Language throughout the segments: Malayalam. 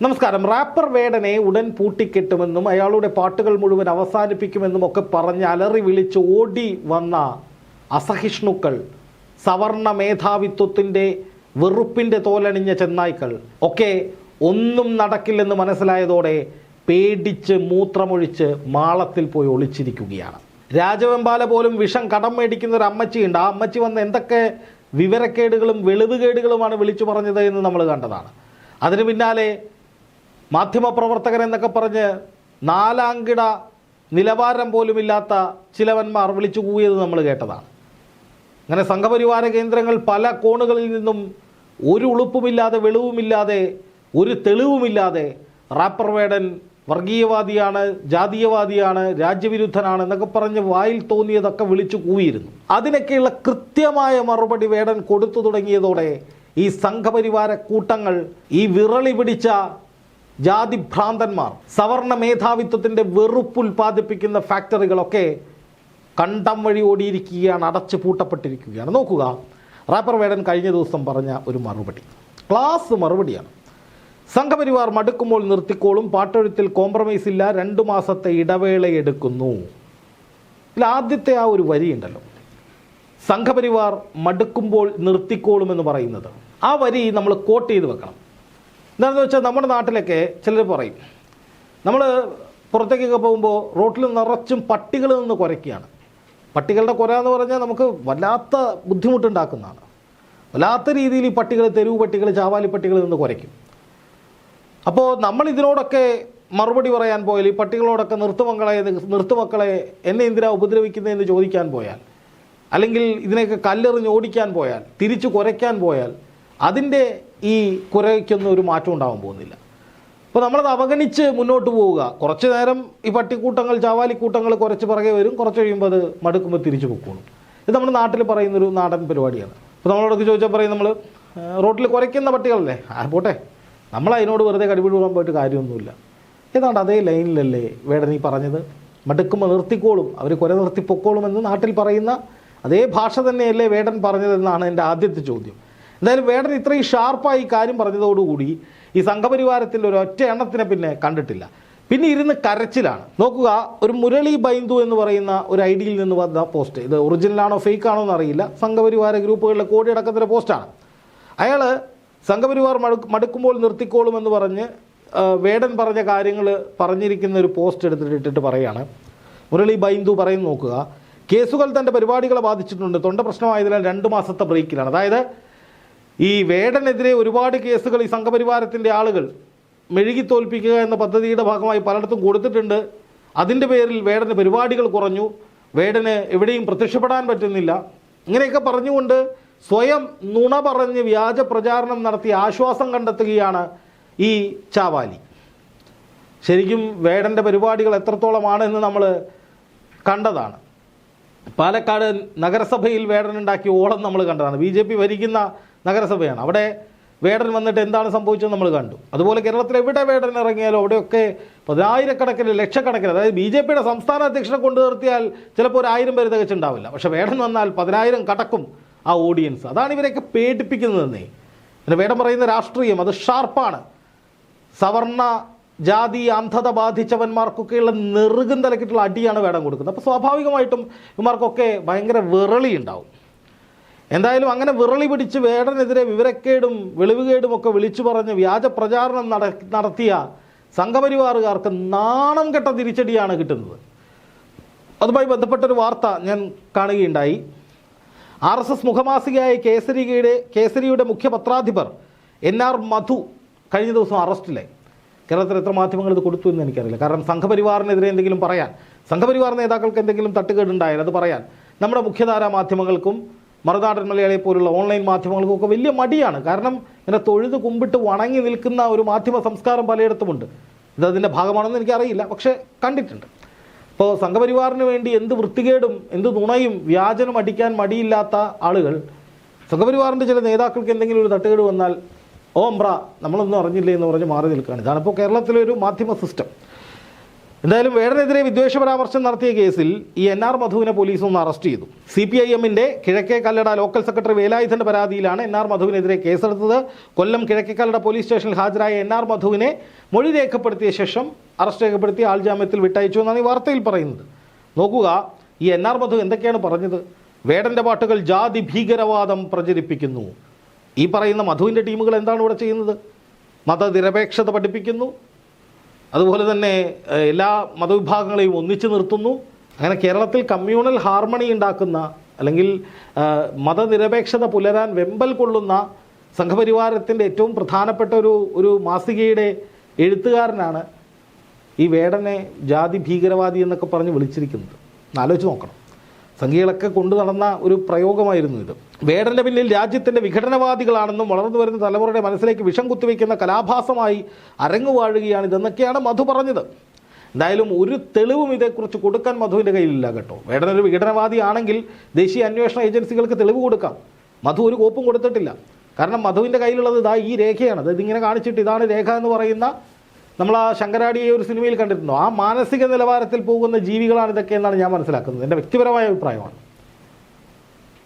നമസ്കാരം. റാപ്പർ വേടനെ ഉടൻ പൂട്ടിക്കെട്ടുമെന്നും അയാളുടെ പാട്ടുകൾ മുഴുവൻ അവസാനിപ്പിക്കുമെന്നും ഒക്കെ പറഞ്ഞ് അലറി വിളിച്ച് ഓടി വന്ന അസഹിഷ്ണുക്കൾ സവർണ മേധാവിത്വത്തിന്റെ വെറുപ്പിന്റെ തോലണിഞ്ഞ ചെന്നായ്ക്കൾ ഒക്കെ ഒന്നും നടക്കില്ലെന്ന് മനസ്സിലായതോടെ പേടിച്ച് മൂത്രമൊഴിച്ച് മാളത്തിൽ പോയി ഒളിച്ചിരിക്കുകയാണ്. രാജവെമ്പാല പോലും വിഷം കടം മേടിക്കുന്ന ഒരു അമ്മച്ചിയുണ്ട്. ആ അമ്മച്ചി വന്ന് എന്തൊക്കെ വിവരക്കേടുകളും വെളിവുകേടുകളുമാണ് വിളിച്ചു പറഞ്ഞത് എന്ന് നമ്മൾ കണ്ടതാണ്. അതിന് പിന്നാലെ മാധ്യമപ്രവർത്തകൻ എന്നൊക്കെ പറഞ്ഞ് നാലാങ്കിട നിലവാരം പോലുമില്ലാത്ത ചിലവന്മാർ വിളിച്ചു കൂവിയത് നമ്മൾ കേട്ടതാണ്. അങ്ങനെ സംഘപരിവാര കേന്ദ്രങ്ങൾ പല കോണുകളിൽ നിന്നും ഒരു ഉളുപ്പുമില്ലാതെ വെളിവുമില്ലാതെ ഒരു തെളിവുമില്ലാതെ റാപ്പർ വേടൻ വർഗീയവാദിയാണ് ജാതീയവാദിയാണ് രാജ്യവിരുദ്ധനാണ് എന്നൊക്കെ പറഞ്ഞ് വായിൽ തോന്നിയതൊക്കെ വിളിച്ചു കൂവിയിരുന്നു. അതിനൊക്കെയുള്ള കൃത്യമായ മറുപടി വേടൻ കൊടുത്തു തുടങ്ങിയതോടെ ഈ സംഘപരിവാര കൂട്ടങ്ങൾ ഈ വിറളി പിടിച്ച ജാതിഭ്രാന്തന്മാർ സവർണ മേധാവിത്വത്തിന്റെ വെറുപ്പ് ഉൽപ്പാദിപ്പിക്കുന്ന ഫാക്ടറികളൊക്കെ കണ്ടം വഴി ഓടിയിരിക്കുകയാണ് അടച്ചു പൂട്ടപ്പെട്ടിരിക്കുകയാണ്. നോക്കുക റാപ്പർ വേടൻ കഴിഞ്ഞ ദിവസം പറഞ്ഞ ഒരു മറുപടി. ക്ലാസ് മറുപടിയാണ്. സംഘപരിവാർ മടുക്കുമ്പോൾ നിർത്തിക്കോളും പാട്ടൊഴുത്തിൽ കോംപ്രമൈസ് ഇല്ല രണ്ടു മാസത്തെ ഇടവേള എടുക്കുന്നു. ഇതിൽ ആദ്യത്തെ ആ ഒരു വരിയുണ്ടല്ലോ സംഘപരിവാർ മടുക്കുമ്പോൾ നിർത്തിക്കോളും എന്ന് പറയുന്നത്. ആ വരി നമ്മൾ കോട്ട് ചെയ്ത് വെക്കണം. എന്താണെന്ന് വെച്ചാൽ നമ്മുടെ നാട്ടിലൊക്കെ ചിലർ പറയും നമ്മൾ പുറത്തേക്കൊക്കെ പോകുമ്പോൾ റോട്ടിൽ നിറച്ചും പട്ടികൾ നിന്ന് കുരയ്ക്കുകയാണ്. പട്ടികളുടെ കുര എന്ന് പറഞ്ഞാൽ നമുക്ക് വല്ലാത്ത ബുദ്ധിമുട്ടുണ്ടാക്കുന്നതാണ്. വല്ലാത്ത രീതിയിൽ ഈ പട്ടികൾ തെരുവ് പട്ടികൾ ചാവാലി പട്ടികൾ നിന്ന് കുരയ്ക്കും. അപ്പോൾ നമ്മൾ ഇതിനോടൊക്കെ മറുപടി പറയാൻ പോയാൽ ഈ പട്ടികളോടൊക്കെ നിർത്തുമക്കളെ നിർത്തുമക്കളെ എന്നെ എന്തിനാ ഉപദ്രവിക്കുന്നതെന്ന് ചോദിക്കാൻ പോയാൽ അല്ലെങ്കിൽ ഇതിനെയൊക്കെ കല്ലെറിഞ്ഞ് ഓടിക്കാൻ പോയാൽ തിരിച്ചു കുരയ്ക്കാൻ പോയാൽ അതിന്റെ ഈ കുരയ്ക്കൊന്നും ഒരു മാറ്റം ഉണ്ടാവാൻ പോകുന്നില്ല. അപ്പോൾ നമ്മളത് അവഗണിച്ച് മുന്നോട്ട് പോവുക. കുറച്ച് നേരം ഈ പട്ടിക്കൂട്ടങ്ങൾ ചാവാലിക്കൂട്ടങ്ങൾ കുറച്ച് പിറകെ വരും. കുറച്ച് കഴിയുമ്പോൾ അത് മടുക്കുമ്പോൾ തിരിച്ചു പൊക്കോളും. ഇത് നമ്മുടെ നാട്ടിൽ പറയുന്നൊരു നാടൻ പരിപാടിയാണ്. അപ്പോൾ നമ്മളോടൊക്കെ ചോദിച്ചാൽ പറയും നമ്മൾ റോട്ടിൽ കുറയ്ക്കുന്ന പട്ടികളല്ലേ? ആ പോട്ടെ. നമ്മൾ അതിനോട് വെറുതെ കടിപിടിക്കാൻ പോയിട്ട് കാര്യമൊന്നുമില്ല. ഏതാണ്ട് അതേ ലൈനിലല്ലേ വേടൻ ഈ പറഞ്ഞത്. മടുക്കുമ്പോൾ നിർത്തിക്കോളും. അവർ കുര നിർത്തി പൊക്കോളും എന്ന് നാട്ടിൽ പറയുന്ന അതേ ഭാഷ തന്നെയല്ലേ വേടൻ പറഞ്ഞതെന്നാണ് എന്റെ ആദ്യത്തെ ചോദ്യം. എന്തായാലും വേടൻ ഇത്രയും ഷാർപ്പായി കാര്യം പറഞ്ഞതോടുകൂടി ഈ സംഘപരിവാരത്തിൽ ഒരു ഒറ്റ എണ്ണത്തിനെ പിന്നെ കണ്ടിട്ടില്ല. പിന്നെ ഇരുന്ന് കരച്ചിലാണ്. നോക്കുക ഒരു മുരളി ബൈന്ദു എന്ന് പറയുന്ന ഒരു ഐ ഡിയിൽ നിന്ന് വന്ന പോസ്റ്റ്. ഇത് ഒറിജിനലാണോ ഫേക്ക് ആണോ എന്നറിയില്ല. സംഘപരിവാര ഗ്രൂപ്പുകളിലെ കോടിയടക്കത്തിന്റെ പോസ്റ്റാണ്. അയാൾ സംഘപരിവാർ മടു മടുക്കുമ്പോൾ നിർത്തിക്കോളുമെന്ന് പറഞ്ഞ് വേടൻ പറഞ്ഞ കാര്യങ്ങൾ പറഞ്ഞിരിക്കുന്ന ഒരു പോസ്റ്റ് എടുത്തിട്ട് ഇട്ടിട്ട് പറയാണ്. മുരളി ബൈന്ദു പറയുന്നു നോക്കുക കേസുകൾ തന്റെ പരിപാടികളെ ബാധിച്ചിട്ടുണ്ട്. തൊണ്ട പ്രശ്നമായതിനാൽ രണ്ട് മാസത്തെ ബ്രേക്കിലാണ്. അതായത് ഈ വേടനെതിരെ ഒരുപാട് കേസുകൾ ഈ സംഘപരിവാരത്തിന്റെ ആളുകൾ മെഴുകി തോൽപ്പിക്കുക എന്ന പദ്ധതിയുടെ ഭാഗമായി പലയിടത്തും കൊടുത്തിട്ടുണ്ട്. അതിന്റെ പേരിൽ വേടന് പരിപാടികൾ കുറഞ്ഞു. വേടന് എവിടെയും പ്രത്യക്ഷപ്പെടാൻ പറ്റുന്നില്ല. ഇങ്ങനെയൊക്കെ പറഞ്ഞുകൊണ്ട് സ്വയം നുണ പറഞ്ഞ് വ്യാജ പ്രചാരണം നടത്തി ആശ്വാസം കണ്ടെത്തുകയാണ് ഈ ചാവാലി. ശരിക്കും വേടന്റെ പരിപാടികൾ എത്രത്തോളമാണ് എന്ന് നമ്മൾ കണ്ടതാണ്. പാലക്കാട് നഗരസഭയിൽ വേടൻ ഉണ്ടാക്കിയ ഓളം നമ്മൾ കണ്ടതാണ്. ബി ഭരിക്കുന്ന നഗരസഭയാണ്. അവിടെ വേടൻ വന്നിട്ട് എന്താണ് സംഭവിച്ചത് നമ്മൾ കണ്ടു. അതുപോലെ കേരളത്തിൽ എവിടെ വേടൻ ഇറങ്ങിയാലും അവിടെയൊക്കെ പതിനായിരക്കണക്കിന് ലക്ഷക്കണക്കിന് അതായത് ബി ജെ പിയുടെ സംസ്ഥാന അധ്യക്ഷനെ കൊണ്ടു നിർത്തിയാൽ ചിലപ്പോൾ ഒരു ആയിരം പേര് തികച്ചുണ്ടാവില്ല. പക്ഷേ വേടൻ വന്നാൽ പതിനായിരം കടക്കും ആ ഓഡിയൻസ്. അതാണ് ഇവരെയൊക്കെ പേടിപ്പിക്കുന്നതെന്നേ. പിന്നെ വേടം പറയുന്ന രാഷ്ട്രീയം അത് ഷാർപ്പാണ്. സവർണ ജാതി അന്ധത ബാധിച്ചവന്മാർക്കൊക്കെയുള്ള നെറുകും തലക്കിട്ടുള്ള അടിയാണ് വേടം കൊടുക്കുന്നത്. അപ്പോൾ സ്വാഭാവികമായിട്ടും ഇവന്മാർക്കൊക്കെ ഭയങ്കര വിറളി ഉണ്ടാവും എന്തായാലും അങ്ങനെ വിറളി പിടിച്ച് വേടനെതിരെ വിവരക്കേടും വെളിവുകേടും ഒക്കെ വിളിച്ചു പറഞ്ഞ് വ്യാജ പ്രചാരണം നട നടത്തിയ സംഘപരിവാറുകാർക്ക് നാണം കെട്ട തിരിച്ചടിയാണ് കിട്ടുന്നത്. അതുമായി ബന്ധപ്പെട്ടൊരു വാർത്ത ഞാൻ കാണുകയുണ്ടായി. ആർ എസ് എസ് മുഖമാസികയായ കേസരിയുടെ കേസരിയുടെ മുഖ്യ പത്രാധിപർ എൻ ആർ മധു കഴിഞ്ഞ ദിവസം അറസ്റ്റിലായി. കേരളത്തിൽ എത്ര മാധ്യമങ്ങൾ ഇത് കൊടുത്തു എന്ന് എനിക്കറിയില്ല. കാരണം സംഘപരിവാറിനെതിരെ എന്തെങ്കിലും പറയാൻ സംഘപരിവാർ നേതാക്കൾക്ക് എന്തെങ്കിലും തട്ടുകേടുണ്ടായാൽ അത് പറയാൻ നമ്മുടെ മുഖ്യധാരാ മാധ്യമങ്ങൾക്കും മറുനാടൻ മലയാളിയെ പോലുള്ള ഓൺലൈൻ മാധ്യമങ്ങൾക്കൊക്കെ വലിയ മടിയാണ്. കാരണം ഇങ്ങനെ തൊഴുത് കുമ്പിട്ട് വണങ്ങി നിൽക്കുന്ന ഒരു മാധ്യമ സംസ്കാരം പലയിടത്തുമുണ്ട്. ഇതതിന്റെ ഭാഗമാണെന്ന് എനിക്കറിയില്ല പക്ഷേ കണ്ടിട്ടുണ്ട്. ഇപ്പോൾ സംഘപരിവാറിന് വേണ്ടി എന്ത് വൃത്തികേടും എന്ത് നുണയും വ്യാജനം അടിക്കാൻ മടിയില്ലാത്ത ആളുകൾ സംഘപരിവാറിന്റെ ചില നേതാക്കൾക്ക് എന്തെങ്കിലും ഒരു തട്ടുകേട് വന്നാൽ ഓംബ്ര ബ്ര നമ്മളൊന്നും അറിഞ്ഞില്ലേ എന്ന് പറഞ്ഞ് മാറി നിൽക്കുകയാണ്. ഇതാണിപ്പോൾ കേരളത്തിലെ ഒരു മാധ്യമ സിസ്റ്റം. എന്തായാലും വേടനെതിരെ വിദ്വേഷ പരാമർശം നടത്തിയ കേസിൽ ഈ എൻ ആർ മധുവിനെ പോലീസ് ഒന്ന് അറസ്റ്റ് ചെയ്തു. സി പി ഐ എമ്മിന്റെ കിഴക്കേ കല്ലട ലോക്കൽ സെക്രട്ടറി വേലായുധന്റെ പരാതിയിലാണ് എൻ ആർ മധുവിനെതിരെ കേസെടുത്തത്. കൊല്ലം കിഴക്കേ കല്ലട പോലീസ് സ്റ്റേഷനിൽ ഹാജരായ എൻ ആർ മധുവിനെ മൊഴി രേഖപ്പെടുത്തിയ ശേഷം അറസ്റ്റ് രേഖപ്പെടുത്തി ആൾജാമ്യത്തിൽ വിട്ടയച്ചു എന്നാണ് ഈ വാർത്തയിൽ പറയുന്നത്. നോക്കുക ഈ എൻ ആർ മധു എന്തൊക്കെയാണ് പറഞ്ഞത്? വേടന്റെ പാട്ടുകൾ ജാതി ഭീകരവാദം പ്രചരിപ്പിക്കുന്നു. ഈ പറയുന്ന മധുവിന്റെ ടീമുകൾ എന്താണ് ഇവിടെ ചെയ്യുന്നത്? മതനിരപേക്ഷത പഠിപ്പിക്കുന്നു. അതുപോലെ തന്നെ എല്ലാ മതവിഭാഗങ്ങളെയും ഒന്നിച്ചു നിർത്തുന്നു. അങ്ങനെ കേരളത്തിൽ കമ്മ്യൂണൽ ഹാർമണി ഉണ്ടാക്കുന്ന അല്ലെങ്കിൽ മതനിരപേക്ഷത പുലരാൻ വെമ്പൽ കൊള്ളുന്ന സംഘപരിവാരത്തിന്റെ ഏറ്റവും പ്രധാനപ്പെട്ട ഒരു ഒരു മാസികയുടെ എഴുത്തുകാരനാണ് ഈ വേടനെ ജാതി ഭീകരവാദി എന്നൊക്കെ പറഞ്ഞ് വിളിച്ചിരിക്കുന്നത്. ആലോചിച്ച് നോക്കണം. സംഘികളൊക്കെ കൊണ്ടു നടന്ന ഒരു പ്രയോഗമായിരുന്നു ഇത്. വേടന്റെ പിന്നിൽ രാജ്യത്തിന്റെ വിഘടനവാദികളാണെന്നും വളർന്നു വരുന്ന തലമുറയുടെ മനസ്സിലേക്ക് വിഷം കുത്തിവെക്കുന്ന കലാഭാസമായി അരങ്ങുവാഴുകയാണ് ഇതെന്നൊക്കെയാണ് മധു പറഞ്ഞത്. എന്തായാലും ഒരു തെളിവും ഇതേക്കുറിച്ച് കൊടുക്കാൻ മധുവിന്റെ കയ്യിലില്ല കേട്ടോ. വേടനൊരു വിഘടനവാദി ആണെങ്കിൽ ദേശീയ അന്വേഷണ ഏജൻസികൾക്ക് തെളിവ് കൊടുക്കാം. മധു ഒരു കോപ്പും കൊടുത്തിട്ടില്ല. കാരണം മധുവിന്റെ കയ്യിലുള്ളത് ഇതാ ഈ രേഖയാണ്. അതായത് ഇങ്ങനെ കാണിച്ചിട്ട് ഇതാണ് രേഖ എന്ന് പറയുന്ന നമ്മൾ ആ ശങ്കരാടിയെ ഒരു സിനിമയിൽ കണ്ടിട്ടുണ്ടോ ആ മാനസിക നിലവാരത്തിൽ പോകുന്ന ജീവികളാണ് ഇതൊക്കെ എന്നാണ് ഞാൻ മനസ്സിലാക്കുന്നത്. എന്റെ വ്യക്തിപരമായ അഭിപ്രായമാണ്.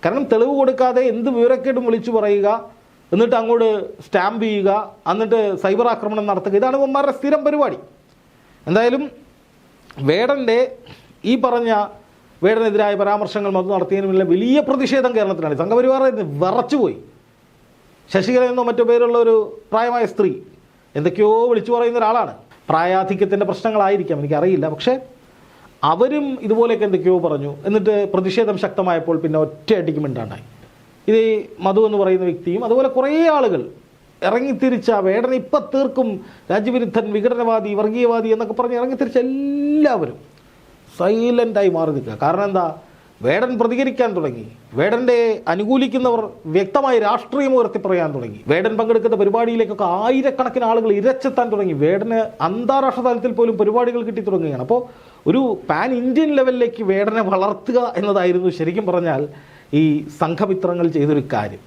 കാരണം തെളിവ് കൊടുക്കാതെ എന്ത് വിവരക്കേടും വിളിച്ചു പറയുക എന്നിട്ട് അങ്ങോട്ട് സ്റ്റാമ്പ് ചെയ്യുക എന്നിട്ട് സൈബർ ആക്രമണം നടത്തുക ഇതാണ് ഇവന്മാരുടെ സ്ഥിരം പരിപാടി. എന്തായാലും വേടന്റെ ഈ പറഞ്ഞ വേടനെതിരായ പരാമർശങ്ങൾ മധു നടത്തിയതിനുമില്ല വലിയ പ്രതിഷേധം കേരളത്തിലാണ്. സംഘപരിവാർ വിറച്ചുപോയി. ശശികല എന്നോ മറ്റോ പേരുള്ള ഒരു പ്രായമായ സ്ത്രീ എന്തൊക്കെയോ വിളിച്ചു പറയുന്ന ഒരാളാണ്. പ്രായാധിക്യത്തിന്റെ പ്രശ്നങ്ങളായിരിക്കാം എനിക്കറിയില്ല. പക്ഷേ അവരും ഇതുപോലെയൊക്കെ എന്തൊക്കെയോ പറഞ്ഞു. എന്നിട്ട് പ്രതിഷേധം ശക്തമായപ്പോൾ പിന്നെ ഒറ്റയടിക്ക് മിണ്ടാണ്ടായി. ഇത് മധു എന്ന് പറയുന്ന വ്യക്തിയും അതുപോലെ കുറേ ആളുകൾ ഇറങ്ങിത്തിരിച്ച വേടന ഇപ്പം തീർക്കും രാജ്യവിരുദ്ധൻ വിഘടനവാദി വർഗീയവാദി എന്നൊക്കെ പറഞ്ഞ് ഇറങ്ങിത്തിരിച്ച എല്ലാവരും സൈലന്റായി മാറി നിൽക്കുക. കാരണം എന്താ? വേടൻ പ്രതികരിക്കാൻ തുടങ്ങി. വേടന്റെ അനുകൂലിക്കുന്നവർ വ്യക്തമായ രാഷ്ട്രീയം ഉയർത്തി പറയാൻ തുടങ്ങി. വേടൻ പങ്കെടുക്കുന്ന പരിപാടിയിലേക്കൊക്കെ ആയിരക്കണക്കിന് ആളുകൾ ഇരച്ചെത്താൻ തുടങ്ങി. വേടന് അന്താരാഷ്ട്ര തലത്തിൽ പോലും പരിപാടികൾ കിട്ടി തുടങ്ങുകയാണ്. അപ്പോൾ ഒരു പാൻ ഇന്ത്യൻ ലെവലിലേക്ക് വേടനെ വളർത്തുക എന്നതായിരുന്നു ശരിക്കും പറഞ്ഞാൽ ഈ സംഘമിത്രങ്ങൾ ചെയ്തൊരു കാര്യം.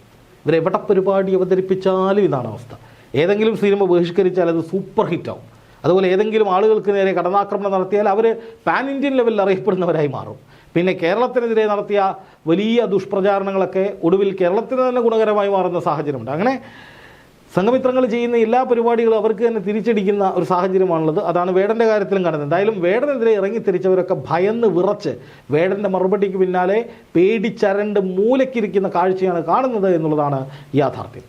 ഇവരെവിടെ പരിപാടി അവതരിപ്പിച്ചാലും ഇതാണ് അവസ്ഥ. ഏതെങ്കിലും സിനിമ ബഹിഷ്കരിച്ചാൽ അത് സൂപ്പർ ഹിറ്റാവും. അതുപോലെ ഏതെങ്കിലും ആളുകൾക്ക് നേരെ കടന്നാക്രമണം നടത്തിയാൽ അവർ പാൻ ഇന്ത്യൻ ലെവലിൽ അറിയപ്പെടുന്നവരായി മാറും. പിന്നെ കേരളത്തിനെതിരെ നടത്തിയ വലിയ ദുഷ്പ്രചാരണങ്ങളൊക്കെ ഒടുവിൽ കേരളത്തിന് തന്നെ ഗുണകരമായി മാറുന്ന സാഹചര്യമുണ്ട്. അങ്ങനെ സംഘമിത്രങ്ങൾ ചെയ്യുന്ന എല്ലാ പരിപാടികളും അവർക്ക് തന്നെ തിരിച്ചടിക്കുന്ന ഒരു സാഹചര്യമാണുള്ളത്. അതാണ് വേടന്റെ കാര്യത്തിലും കാണുന്നത് എന്തായാലും വേടനെതിരെ ഇറങ്ങി തിരിച്ചവരൊക്കെ ഭയന്ന് വിറച്ച് വേടന്റെ മറുപടിക്ക് പിന്നാലെ പേടിച്ചരണ്ട് മൂലക്കിരിക്കുന്ന കാഴ്ചയാണ് കാണുന്നത് എന്നുള്ളതാണ് യാഥാർത്ഥ്യം.